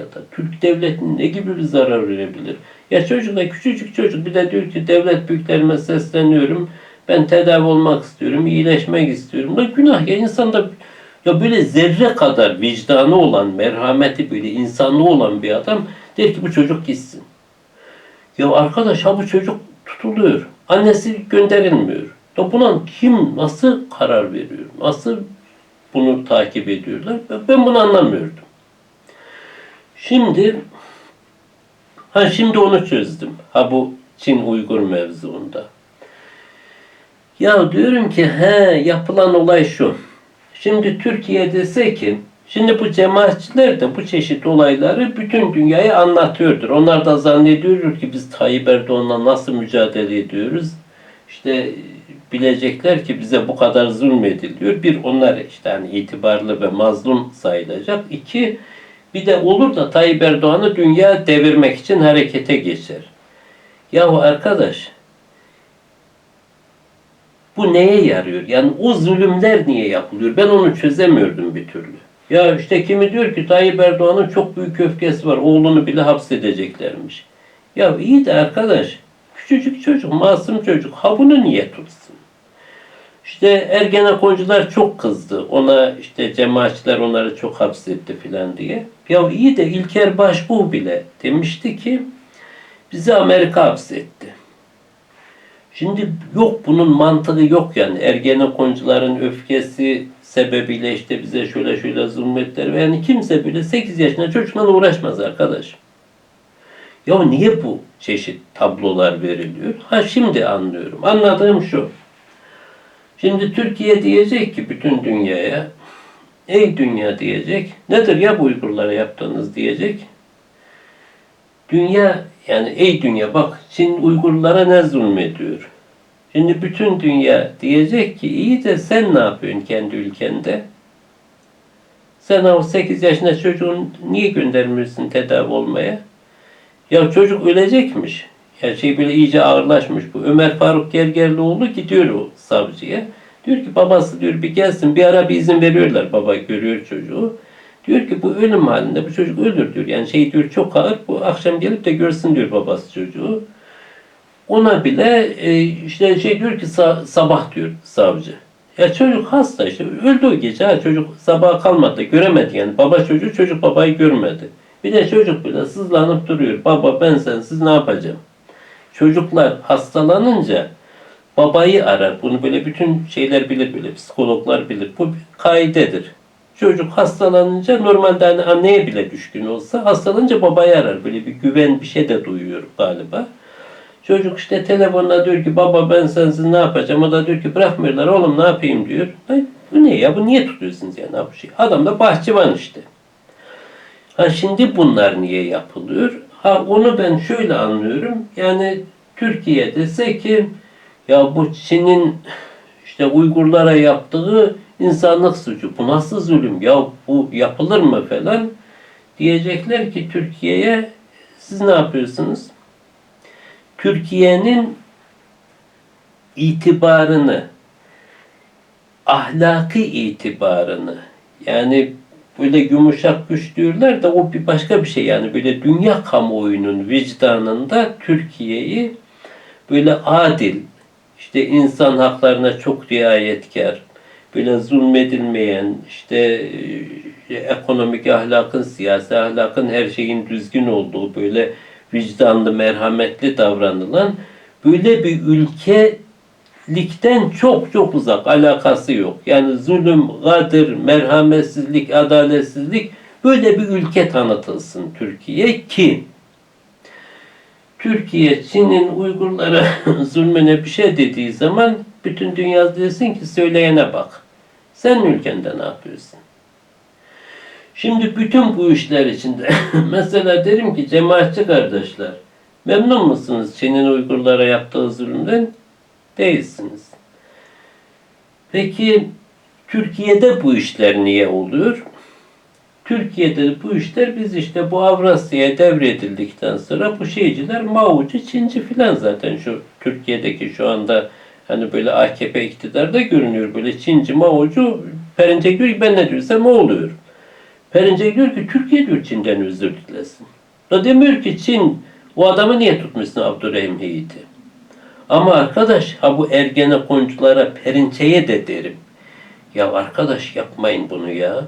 ya da Türk devletinin ne gibi bir zarar verebilir? Ya çocukla küçücük çocuk bir de diyor ki devlet büyüklerime sesleniyorum. Ben tedavi olmak istiyorum, iyileşmek istiyorum. Da günah ya insanda ya böyle zerre kadar vicdanı olan, merhameti böyle insanlığı olan bir adam der ki bu çocuk gitsin. Ya arkadaş ha bu çocuk tutuluyor. Annesi gönderilmiyor. Ya buna kim nasıl karar veriyor? Nasıl bunu takip ediyorlar? Ben bunu anlamıyordum. Şimdi ha şimdi onu çözdüm. Ha bu Çin Uygur mevzuunda. Ya diyorum ki he yapılan olay şu. Şimdi Türkiye dese ki şimdi bu cemaatçiler de bu çeşit olayları bütün dünyaya anlatıyordur. Onlar da zannediyor ki biz Tayyip Erdoğan'la nasıl mücadele ediyoruz. İşte bilecekler ki bize bu kadar zulmediliyor. Bir onlar işte hani itibarlı ve mazlum sayılacak. İki bir de olur da Tayyip Erdoğan'ı dünya devirmek için harekete geçer. Yahu arkadaş bu neye yarıyor? Yani o zulümler niye yapılıyor? Ben onu çözemiyordum bir türlü. Ya işte kimi diyor ki Tayyip Erdoğan'ın çok büyük öfkesi var. Oğlunu bile hapsedeceklermiş. Ya iyi de arkadaş küçücük çocuk, masum çocuk. Ha bunu niye tutsun? İşte Ergenekoncular çok kızdı. Ona işte cemaatçiler onları çok hapsetti filan diye. Ya iyi de İlker Başbuğ bile demişti ki bizi Amerika hapsetti. Şimdi yok bunun mantığı yok yani. Ergenekoncuların öfkesi sebebiyle işte bize şöyle şöyle zulmetler ve yani kimse bile 8 yaşında çocukla uğraşmaz arkadaş. Ya niye bu çeşit tablolar veriliyor? Ha şimdi anlıyorum. Anladığım şu. Şimdi Türkiye diyecek ki bütün dünyaya ey dünya diyecek. Nedir ya bu Uygurlara yaptığınız diyecek. Dünya yani ey dünya bak Çin Uygurlara ne zulmediyor. Şimdi bütün dünya diyecek ki iyi de sen ne yapıyorsun kendi ülkende? Sen o 8 yaşında çocuğun niye göndermiyorsun tedavi olmaya? Ya çocuk ölecekmiş. Ya şey böyle iyice ağırlaşmış bu. Ömer Faruk Gergerlioğlu gidiyor o savcıya. Diyor ki babası diyor bir gelsin bir ara bir izin veriyorlar. Baba görüyor çocuğu. Diyor ki bu ölüm halinde bu çocuk ölür diyor. Yani şey diyor çok ağır bu akşam gelip de görsün diyor babası çocuğu. Ona bile e, işte şey diyor ki sa- sabah diyor savcı. Ya çocuk hasta işte öldü o gece ha çocuk sabaha kalmadı göremedi yani baba çocuğu çocuk babayı görmedi. Bir de çocuk bile sızlanıp duruyor. Baba ben sensiz ne yapacağım? Çocuklar hastalanınca babayı arar. Bunu böyle bütün şeyler bilir böyle psikologlar bilir. Bu bir kaidedir. Çocuk hastalanınca normalde hani anneye bile düşkün olsa hastalanınca babayı arar. Böyle bir güven bir şey de duyuyor galiba. Çocuk işte telefonla diyor ki baba ben sensiz ne yapacağım? O da diyor ki bırakmıyorlar oğlum ne yapayım diyor. Ay, bu ne ya bu niye tutuyorsunuz ya ne bu şey? Adam da bahçıvan işte. Ha şimdi bunlar niye yapılıyor? Ha onu ben şöyle anlıyorum. Yani Türkiye dese ki ya bu Çin'in işte Uygurlara yaptığı insanlık suçu. Bu nasıl zulüm? Ya bu yapılır mı falan? Diyecekler ki Türkiye'ye siz ne yapıyorsunuz? Türkiye'nin itibarını, ahlaki itibarını yani böyle yumuşak güç diyorlar da o bir başka bir şey yani böyle dünya kamuoyunun vicdanında Türkiye'yi böyle adil işte insan haklarına çok riayetkar böyle zulmedilmeyen işte e, ekonomik ahlakın siyasi ahlakın her şeyin düzgün olduğu böyle vicdanlı merhametli davranılan böyle bir ülke likten çok çok uzak alakası yok. Yani zulüm, gadır, merhametsizlik, adaletsizlik böyle bir ülke tanıtılsın Türkiye ki Türkiye Çin'in Uygurlara zulmüne bir şey dediği zaman bütün dünya desin ki söyleyene bak. Sen ülkende ne yapıyorsun? Şimdi bütün bu işler içinde mesela derim ki cemaatçi kardeşler memnun musunuz Çin'in Uygurlara yaptığı zulümden? Değilsiniz. Peki Türkiye'de bu işler niye oluyor? Türkiye'de bu işler biz işte bu Avrasya'ya devredildikten sonra bu şeyciler Mao'cu, Çinci filan zaten şu Türkiye'deki şu anda hani böyle AKP iktidarda görünüyor böyle Çinci, Mao'cu Perinçek diyor ki ben ne diyorsam o oluyor. Perinçek diyor ki Türkiye diyor Çin'den özür dilesin. O demiyor ki Çin o adamı niye tutmuşsun Abdurrahim Heyit'i? Ama arkadaş ha bu Ergenekonculara Perinçe'ye de derim. Ya arkadaş yapmayın bunu ya.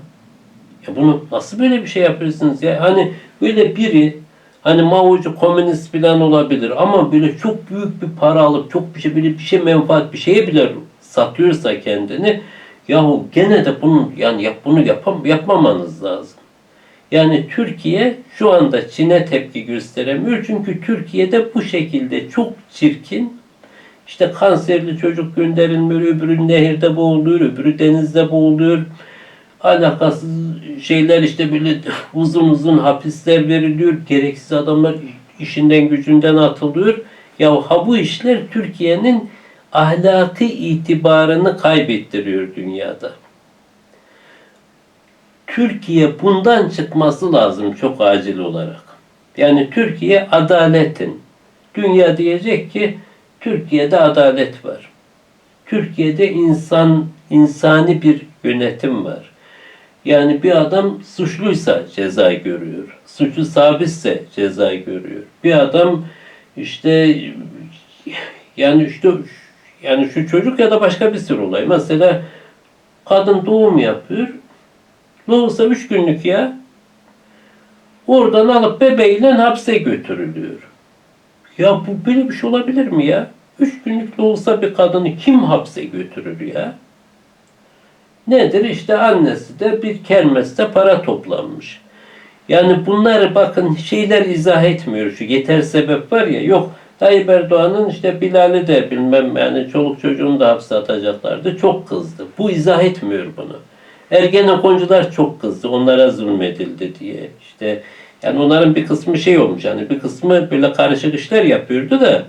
Ya bunu nasıl böyle bir şey yapıyorsunuz ya? Hani böyle biri hani Mao'cu komünist falan olabilir ama böyle çok büyük bir para alıp çok bir şey bir şey menfaat bir şeye bile satıyorsa kendini yahu gene de bunu yani yap, bunu yapam, yapmamanız lazım. Yani Türkiye şu anda Çin'e tepki gösteremiyor. Çünkü Türkiye'de bu şekilde çok çirkin işte kanserli çocuk gönderilmiyor, öbürü nehirde boğuluyor, öbürü denizde boğuluyor. Alakasız şeyler işte böyle uzun uzun hapisler veriliyor. Gereksiz adamlar işinden gücünden atılıyor. Ya ha bu işler Türkiye'nin ahlaki itibarını kaybettiriyor dünyada. Türkiye bundan çıkması lazım çok acil olarak. Yani Türkiye adaletin. Dünya diyecek ki Türkiye'de adalet var. Türkiye'de insan insani bir yönetim var. Yani bir adam suçluysa ceza görüyor. Suçu sabitse ceza görüyor. Bir adam işte yani işte yani şu çocuk ya da başka bir sürü olay. Mesela kadın doğum yapıyor. Doğursa üç günlük ya. Oradan alıp bebeğiyle hapse götürülüyor. Ya bu böyle bir şey olabilir mi ya? Üç günlük de olsa bir kadını kim hapse götürür ya? Nedir? İşte annesi de bir kermeste para toplanmış. Yani bunları bakın şeyler izah etmiyor. Şu yeter sebep var ya yok. Tayyip Erdoğan'ın işte Bilal'i de bilmem yani çoluk çocuğunu da hapse atacaklardı. Çok kızdı. Bu izah etmiyor bunu. Ergenekoncular çok kızdı. Onlara zulmedildi diye. İşte yani onların bir kısmı şey olmuş yani bir kısmı böyle karışık işler yapıyordu da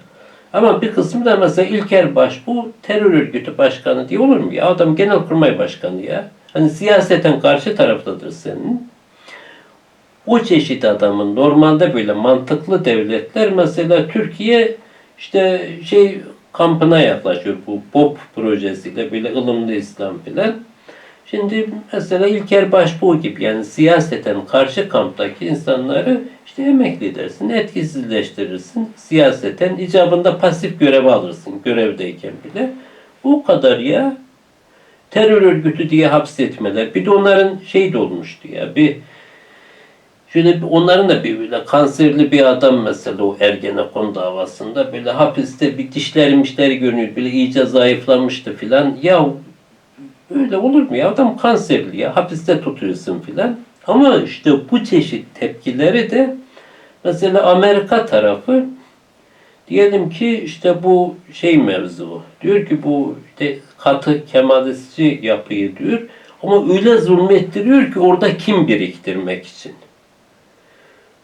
ama bir kısmı da mesela İlker Başbuğ terör örgütü başkanı diye olur mu ya? Adam genelkurmay başkanı ya. Hani siyaseten karşı taraftadır senin. O çeşit adamın normalde böyle mantıklı devletler mesela Türkiye işte şey kampına yaklaşıyor bu BOP projesiyle böyle ılımlı İslam filan. Şimdi mesela İlker Başbuğ gibi yani siyaseten karşı kamptaki insanları işte emekli edersin, etkisizleştirirsin. Siyaseten icabında pasif görev alırsın görevdeyken bile. O kadar ya. Terör örgütü diye hapsetmeler. Bir de onların şey de olmuştu ya. Bir şöyle bir, onların da bir böyle kanserli bir adam mesela o Ergenekon davasında böyle hapiste bir dişleri mişleri görünüyor. Böyle iyice zayıflamıştı filan. Ya Öyle olur mu ya? Adam kanserli ya. Hapiste tutuyorsun filan. Ama işte bu çeşit tepkileri de mesela Amerika tarafı diyelim ki işte bu şey mevzu. Diyor ki bu işte katı kemalistçi yapıyı diyor. Ama öyle zulmettiriyor ki orada kim biriktirmek için.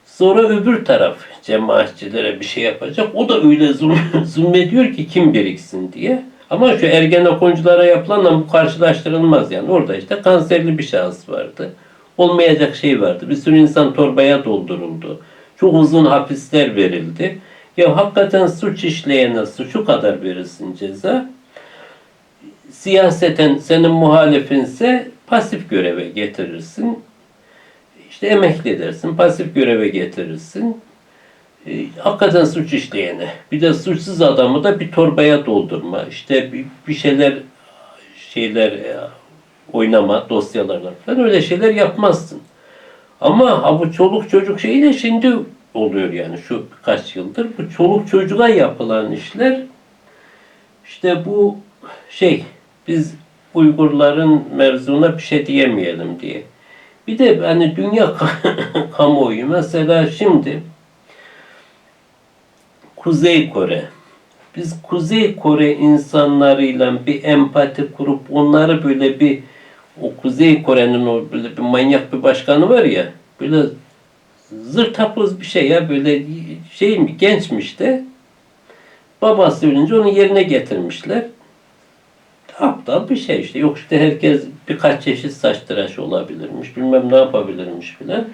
Sonra öbür taraf cemaatçilere bir şey yapacak. O da öyle zulm, zulmediyor ki kim biriksin diye. Ama şu Ergenekonculara yapılanla bu karşılaştırılmaz yani. Orada işte kanserli bir şahıs vardı. Olmayacak şey vardı. Bir sürü insan torbaya dolduruldu. Çok uzun hapisler verildi. Ya hakikaten suç işleyene suçu kadar verirsin ceza. Siyaseten senin muhalifinse pasif göreve getirirsin. İşte emekli edersin, pasif göreve getirirsin e, hakikaten suç işleyene, bir de suçsuz adamı da bir torbaya doldurma, işte bir, bir şeyler şeyler e, oynama dosyalarla falan öyle şeyler yapmazsın. Ama ha bu çoluk çocuk şeyi de şimdi oluyor yani şu birkaç yıldır. Bu çoluk çocuğa yapılan işler işte bu şey biz Uygurların mevzuna bir şey diyemeyelim diye. Bir de hani dünya kamuoyu mesela şimdi Kuzey Kore. Biz Kuzey Kore insanlarıyla bir empati kurup onları böyle bir o Kuzey Kore'nin o böyle bir manyak bir başkanı var ya böyle zır tapız bir şey ya böyle şey mi gençmiş de babası ölünce onu yerine getirmişler. Aptal bir şey işte. Yok işte herkes birkaç çeşit saç tıraşı olabilirmiş. Bilmem ne yapabilirmiş filan.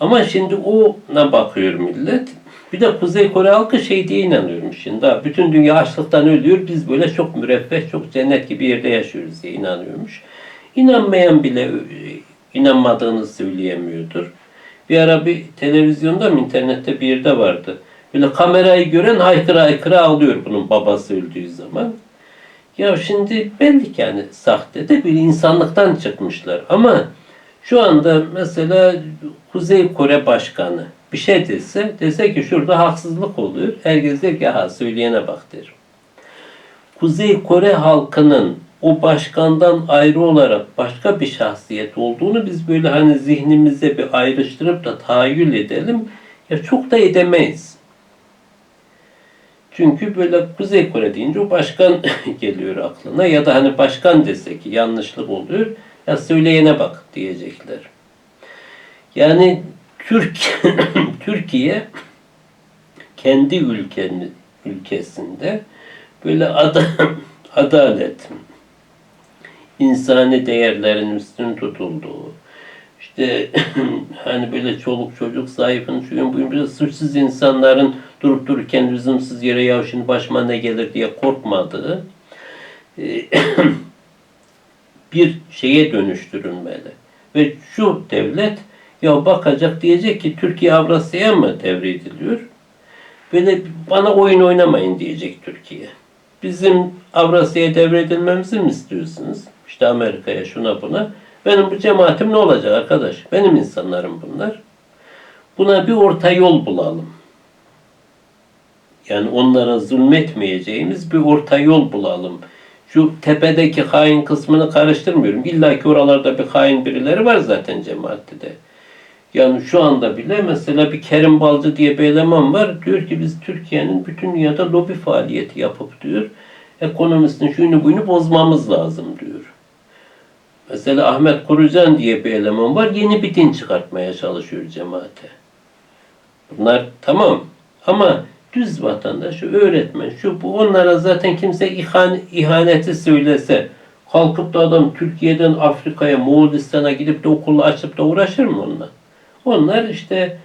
Ama şimdi ona bakıyor millet. Bir de Kuzey Kore halkı şey diye inanıyormuş şimdi. Daha bütün dünya açlıktan ölüyor. Biz böyle çok müreffeh, çok cennet gibi yerde yaşıyoruz diye inanıyormuş. İnanmayan bile inanmadığını söyleyemiyordur. Bir ara bir televizyonda mı internette bir yerde vardı. Böyle kamerayı gören haykıra haykıra ağlıyor bunun babası öldüğü zaman. Ya şimdi belli ki yani sahte de bir insanlıktan çıkmışlar. Ama şu anda mesela Kuzey Kore Başkanı bir şey dese, dese ki şurada haksızlık oluyor. Herkes der ki ha söyleyene bak der. Kuzey Kore halkının o başkandan ayrı olarak başka bir şahsiyet olduğunu biz böyle hani zihnimize bir ayrıştırıp da tahayyül edelim. Ya çok da edemeyiz. Çünkü böyle Kuzey Kore deyince o başkan geliyor aklına ya da hani başkan dese ki yanlışlık oluyor ya söyleyene bak diyecekler. Yani Türk Türkiye kendi ülkenin ülkesinde böyle ada, adalet, insani değerlerin üstün tutulduğu, işte hani böyle çoluk çocuk sahibinin şuyun buyun böyle suçsuz insanların durup dururken lüzumsuz yere ya şimdi başıma ne gelir diye korkmadığı e, bir şeye dönüştürülmeli. Ve şu devlet ya bakacak diyecek ki Türkiye Avrasya'ya mı devrediliyor? Böyle bana oyun oynamayın diyecek Türkiye. Bizim Avrasya'ya devredilmemizi mi istiyorsunuz? İşte Amerika'ya şuna buna. Benim bu cemaatim ne olacak arkadaş? Benim insanlarım bunlar. Buna bir orta yol bulalım. Yani onlara zulmetmeyeceğimiz bir orta yol bulalım. Şu tepedeki hain kısmını karıştırmıyorum. İlla ki oralarda bir hain birileri var zaten cemaatte de. Yani şu anda bile mesela bir Kerim Balcı diye bir eleman var. Diyor ki biz Türkiye'nin bütün dünyada lobi faaliyeti yapıp diyor. Ekonomisini şuyunu buyunu bozmamız lazım diyor. Mesela Ahmet Kurucan diye bir eleman var. Yeni bir din çıkartmaya çalışıyor cemaate. Bunlar tamam. Ama düz vatandaş, öğretmen, şu bu onlara zaten kimse ihan, ihaneti söylese kalkıp da adam Türkiye'den Afrika'ya, Moğolistan'a gidip de okulu açıp da uğraşır mı onunla? Onlar işte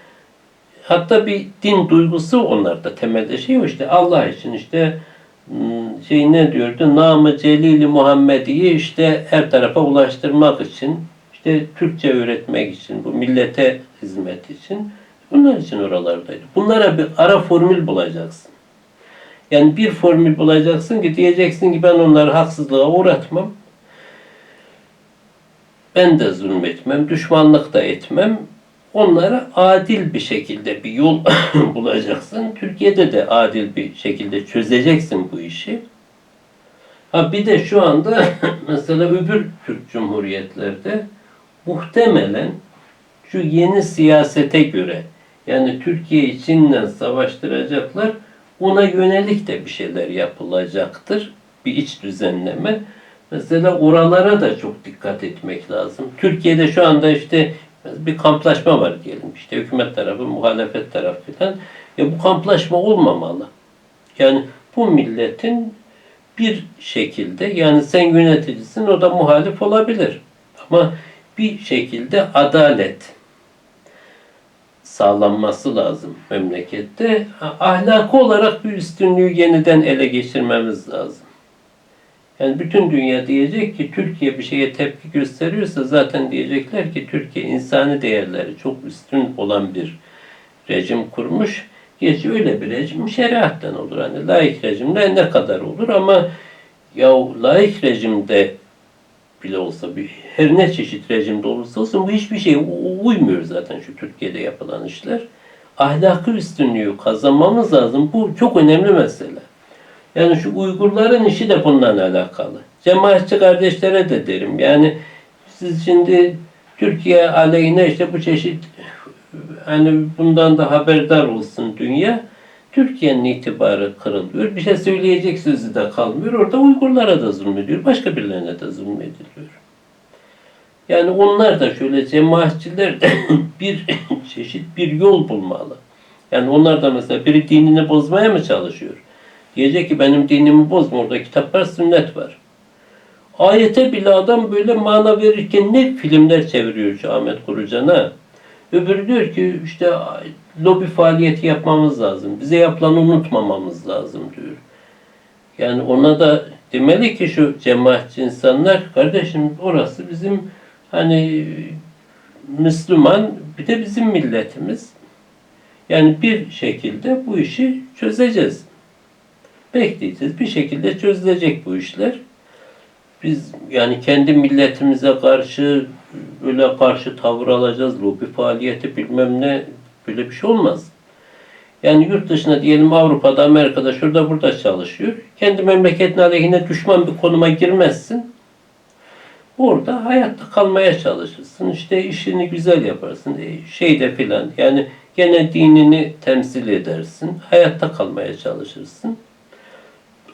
hatta bir din duygusu onlarda temelde şey o işte Allah için işte hmm, şey ne diyordu? Namı Celili Muhammedi'yi işte her tarafa ulaştırmak için işte Türkçe öğretmek için bu millete hizmet için bunlar için oralardaydı. Bunlara bir ara formül bulacaksın. Yani bir formül bulacaksın ki diyeceksin ki ben onları haksızlığa uğratmam. Ben de zulmetmem, düşmanlık da etmem. Onlara adil bir şekilde bir yol bulacaksın. Türkiye'de de adil bir şekilde çözeceksin bu işi. Ha bir de şu anda mesela öbür Türk Cumhuriyetlerde muhtemelen şu yeni siyasete göre yani Türkiye içinden savaştıracaklar ona yönelik de bir şeyler yapılacaktır. Bir iç düzenleme. Mesela oralara da çok dikkat etmek lazım. Türkiye'de şu anda işte bir kamplaşma var diyelim. İşte hükümet tarafı, muhalefet tarafı falan. Ya bu kamplaşma olmamalı. Yani bu milletin bir şekilde yani sen yöneticisin o da muhalif olabilir. Ama bir şekilde adalet sağlanması lazım memlekette. Ahlakı olarak bir üstünlüğü yeniden ele geçirmemiz lazım. Yani bütün dünya diyecek ki Türkiye bir şeye tepki gösteriyorsa zaten diyecekler ki Türkiye insani değerleri çok üstün olan bir rejim kurmuş. Geç öyle bir rejim şeriatten olur. Hani laik rejimde ne kadar olur ama ya laik rejimde bile olsa bir her ne çeşit rejimde olursa olsun bu hiçbir şey uymuyor zaten şu Türkiye'de yapılan işler. Ahlakı üstünlüğü kazanmamız lazım. Bu çok önemli mesele. Yani şu Uygurların işi de bundan alakalı. Cemaatçi kardeşlere de derim. Yani siz şimdi Türkiye aleyhine işte bu çeşit hani bundan da haberdar olsun dünya. Türkiye'nin itibarı kırılıyor. Bir şey söyleyecek sözü de kalmıyor. Orada Uygurlara da zulmediyor. Başka birilerine de zulmediliyor. Yani onlar da şöyle cemaatçiler de bir çeşit bir yol bulmalı. Yani onlar da mesela biri dinini bozmaya mı çalışıyor? Diyecek ki benim dinimi bozma. Orada kitap var, sünnet var. Ayete bile adam böyle mana verirken ne filmler çeviriyor şu Ahmet Kurucan'a. Öbürü diyor ki işte lobi faaliyeti yapmamız lazım. Bize yapılanı unutmamamız lazım diyor. Yani ona da demeli ki şu cemaatçi insanlar kardeşim orası bizim hani Müslüman bir de bizim milletimiz. Yani bir şekilde bu işi çözeceğiz. Bekleyeceğiz. Bir şekilde çözülecek bu işler. Biz yani kendi milletimize karşı öyle karşı tavır alacağız. Lobi faaliyeti bilmem ne böyle bir şey olmaz. Yani yurt dışına diyelim Avrupa'da, Amerika'da, şurada burada çalışıyor. Kendi memleketin aleyhine düşman bir konuma girmezsin. Burada hayatta kalmaya çalışırsın. İşte işini güzel yaparsın. E, şeyde filan. Yani gene dinini temsil edersin. Hayatta kalmaya çalışırsın.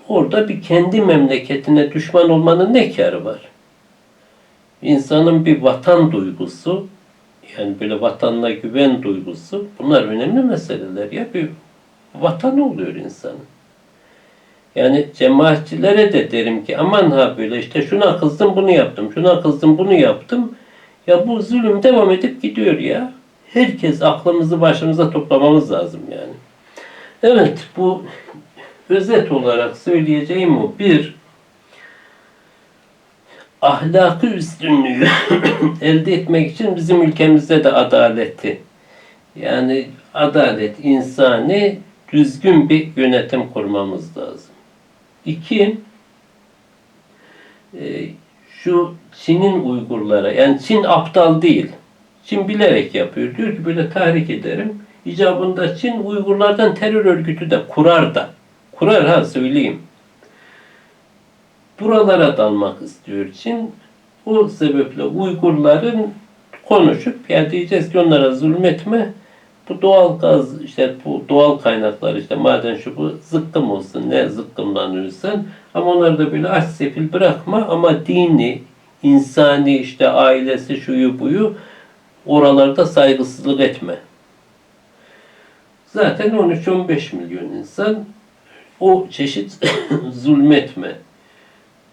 Orada bir kendi memleketine düşman olmanın ne kârı var? İnsanın bir vatan duygusu, yani böyle vatanına güven duygusu, bunlar önemli meseleler ya. Bir vatanı oluyor insanın. Yani cemaatçilere de derim ki aman ha böyle işte şuna kızdım bunu yaptım, şuna kızdım bunu yaptım. Ya bu zulüm devam edip gidiyor ya. Herkes aklımızı başımıza toplamamız lazım yani. Evet bu özet olarak söyleyeceğim o. Bir, ahlakı üstünlüğü elde etmek için bizim ülkemizde de adaleti yani adalet, insani düzgün bir yönetim kurmamız lazım. İki, e, şu Çin'in Uygurlara, yani Çin aptal değil. Çin bilerek yapıyor. Diyor ki böyle tahrik ederim. İcabında Çin Uygurlardan terör örgütü de kurar da. Kurar ha söyleyeyim. Buralara dalmak istiyor Çin. O sebeple Uygurların konuşup yani diyeceğiz ki onlara zulmetme. Bu doğal gaz işte bu doğal kaynaklar işte maden şu bu zıkkım olsun ne zıkkımlanıyorsan ama onları da böyle aç sefil bırakma ama dini, insani işte ailesi şuyu buyu oralarda saygısızlık etme. Zaten 13-15 milyon insan o çeşit zulmetme.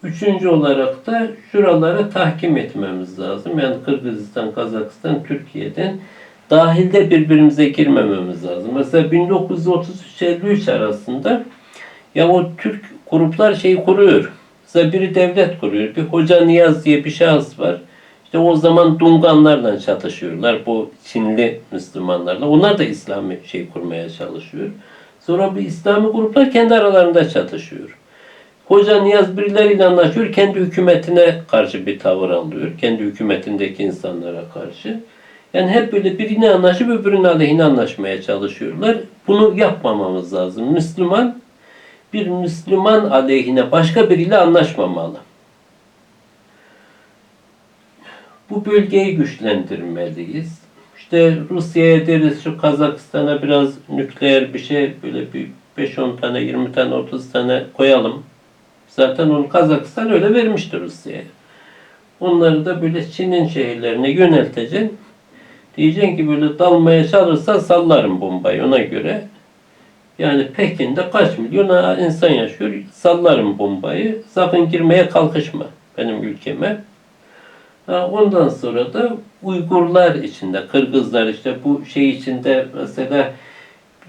Üçüncü olarak da şuralara tahkim etmemiz lazım. Yani Kırgızistan, Kazakistan, Türkiye'den dahilde birbirimize girmememiz lazım. Mesela 1933-53 arasında ya o Türk gruplar şey kuruyor. Mesela biri devlet kuruyor. Bir Hoca Niyaz diye bir şahıs var. İşte o zaman Dunganlarla çatışıyorlar. Bu Çinli Müslümanlarla. Onlar da İslami şey kurmaya çalışıyor. Sonra bir İslami gruplar kendi aralarında çatışıyor. Hoca Niyaz birileriyle anlaşıyor. Kendi hükümetine karşı bir tavır alıyor. Kendi hükümetindeki insanlara karşı. Yani hep böyle birine anlaşıp öbürünün aleyhine anlaşmaya çalışıyorlar. Bunu yapmamamız lazım. Müslüman bir Müslüman aleyhine başka biriyle anlaşmamalı. Bu bölgeyi güçlendirmeliyiz. İşte Rusya'ya deriz şu Kazakistan'a biraz nükleer bir şey böyle bir 5-10 tane, 20 tane, 30 tane koyalım. Zaten onu Kazakistan öyle vermiştir Rusya'ya. Onları da böyle Çin'in şehirlerine yönelteceksin. Diyeceksin ki böyle dalmaya çalışsan sallarım bombayı ona göre. Yani Pekin'de kaç milyon insan yaşıyor. Sallarım bombayı. Sakın girmeye kalkışma benim ülkeme. Ondan sonra da Uygurlar içinde, Kırgızlar işte bu şey içinde mesela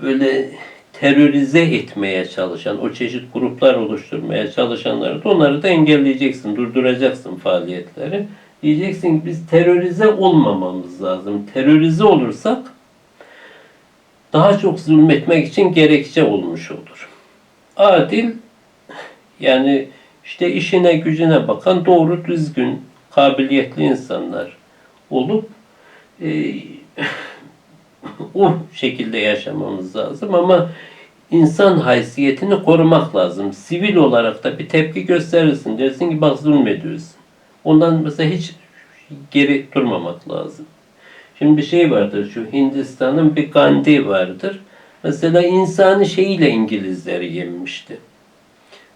böyle terörize etmeye çalışan, o çeşit gruplar oluşturmaya çalışanları da onları da engelleyeceksin, durduracaksın faaliyetleri. Diyeceksin ki biz terörize olmamamız lazım. Terörize olursak daha çok zulmetmek için gerekçe olmuş olur. Adil yani işte işine gücüne bakan doğru düzgün kabiliyetli insanlar olup e, o şekilde yaşamamız lazım ama insan haysiyetini korumak lazım. Sivil olarak da bir tepki gösterirsin. Dersin ki bak zulmediyorsun. Ondan mesela hiç geri durmamak lazım. Şimdi bir şey vardır şu Hindistan'ın bir Gandhi vardır. Mesela insani şeyiyle İngilizleri yenmişti.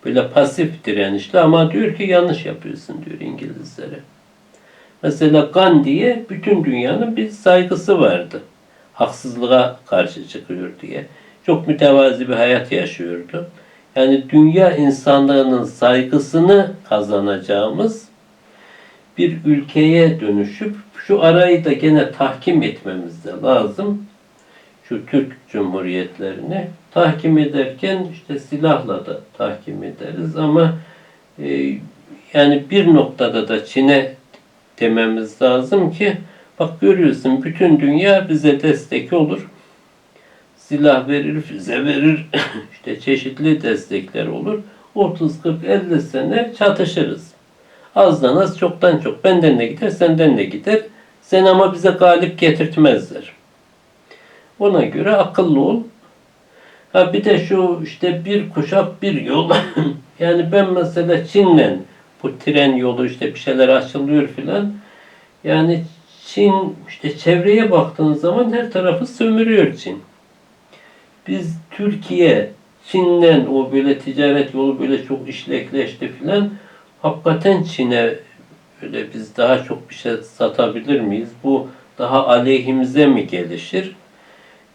Böyle pasif direnişli ama diyor ki yanlış yapıyorsun diyor İngilizlere. Mesela Gandhi'ye bütün dünyanın bir saygısı vardı. Haksızlığa karşı çıkıyor diye. Çok mütevazi bir hayat yaşıyordu. Yani dünya insanlığının saygısını kazanacağımız bir ülkeye dönüşüp şu arayı da gene tahkim etmemiz de lazım. Şu Türk Cumhuriyetlerini tahkim ederken işte silahla da tahkim ederiz ama e, yani bir noktada da Çin'e dememiz lazım ki Bak görüyorsun bütün dünya bize destek olur. Silah verir, füze verir. işte çeşitli destekler olur. 30, 40, 50 sene çatışırız. Azdan az, çoktan çok. Benden de gider, senden de gider. Sen ama bize galip getirtmezler. Ona göre akıllı ol. Ha bir de şu işte bir kuşak bir yol. yani ben mesela Çin'le bu tren yolu işte bir şeyler açılıyor filan. Yani Çin işte çevreye baktığın zaman her tarafı sömürüyor Çin. Biz Türkiye Çin'den o böyle ticaret yolu böyle çok işlekleşti filan. Hakikaten Çin'e böyle biz daha çok bir şey satabilir miyiz? Bu daha aleyhimize mi gelişir?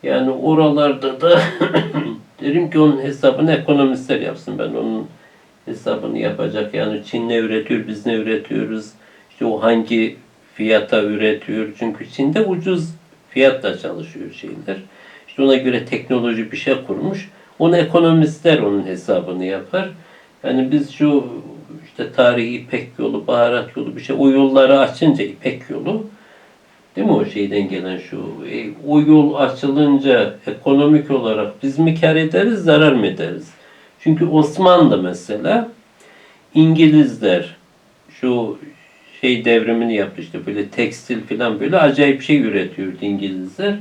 Yani oralarda da derim ki onun hesabını ekonomistler yapsın. Ben onun hesabını yapacak. Yani Çin ne üretiyor, biz ne üretiyoruz? İşte o hangi fiyata üretiyor? Çünkü Çin'de ucuz fiyatla çalışıyor şeyler. İşte ona göre teknoloji bir şey kurmuş. Onu ekonomistler onun hesabını yapar. Yani biz şu işte tarihi İpek yolu, baharat yolu bir şey o yolları açınca İpek yolu Değil mi o şeyden gelen şu? E, o yol açılınca ekonomik olarak biz mi kar ederiz, zarar mı ederiz? Çünkü Osmanlı mesela İngilizler şu şey devrimini yaptı işte böyle tekstil falan böyle acayip şey üretiyordu İngilizler.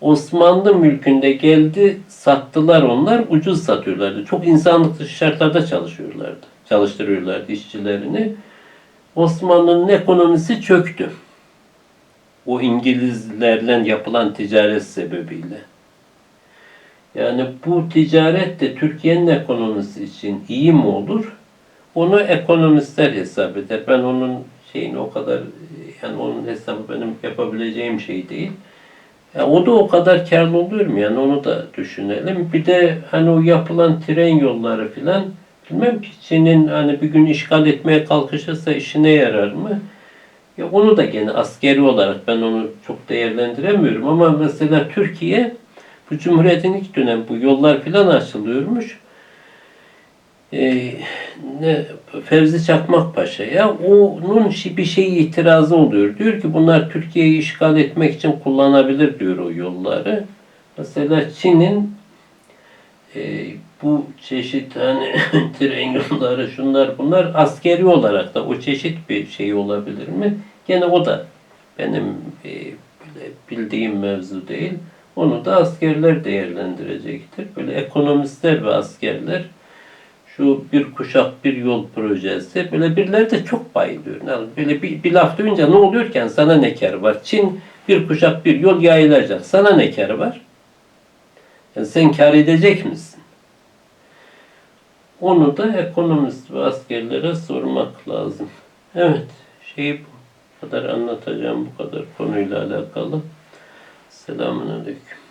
Osmanlı mülkünde geldi sattılar onlar ucuz satıyorlardı. Çok insanlık dışı şartlarda çalışıyorlardı. Çalıştırıyorlardı işçilerini. Osmanlı'nın ekonomisi çöktü o İngilizlerle yapılan ticaret sebebiyle. Yani bu ticaret de Türkiye'nin ekonomisi için iyi mi olur? Onu ekonomistler hesap eder. Ben onun şeyini o kadar yani onun hesabı benim yapabileceğim şey değil. Ya o da o kadar karlı oluyor mu? Yani onu da düşünelim. Bir de hani o yapılan tren yolları filan bilmem ki Çin'in hani bir gün işgal etmeye kalkışırsa işine yarar mı? Ya onu da gene askeri olarak ben onu çok değerlendiremiyorum ama mesela Türkiye Cumhuriyet'in ilk dönem bu yollar filan açılıyormuş. Ee, ne, Fevzi Çakmak Paşa'ya onun bir şeyi itirazı oluyor. Diyor ki bunlar Türkiye'yi işgal etmek için kullanabilir diyor o yolları. Mesela Çin'in e, bu çeşit hani tren yolları şunlar bunlar askeri olarak da o çeşit bir şey olabilir mi? Gene o da benim e, bildiğim mevzu değil. Onu da askerler değerlendirecektir. Böyle ekonomistler ve askerler şu bir kuşak bir yol projesi böyle birileri de çok bayılıyor. Yani böyle bir, bir laf duyunca ne oluyorken sana ne kar var? Çin bir kuşak bir yol yayılacak. Sana ne kar var? Yani sen kar edecek misin? Onu da ekonomist ve askerlere sormak lazım. Evet, şey bu kadar anlatacağım bu kadar konuyla alakalı. Selamun Aleyküm.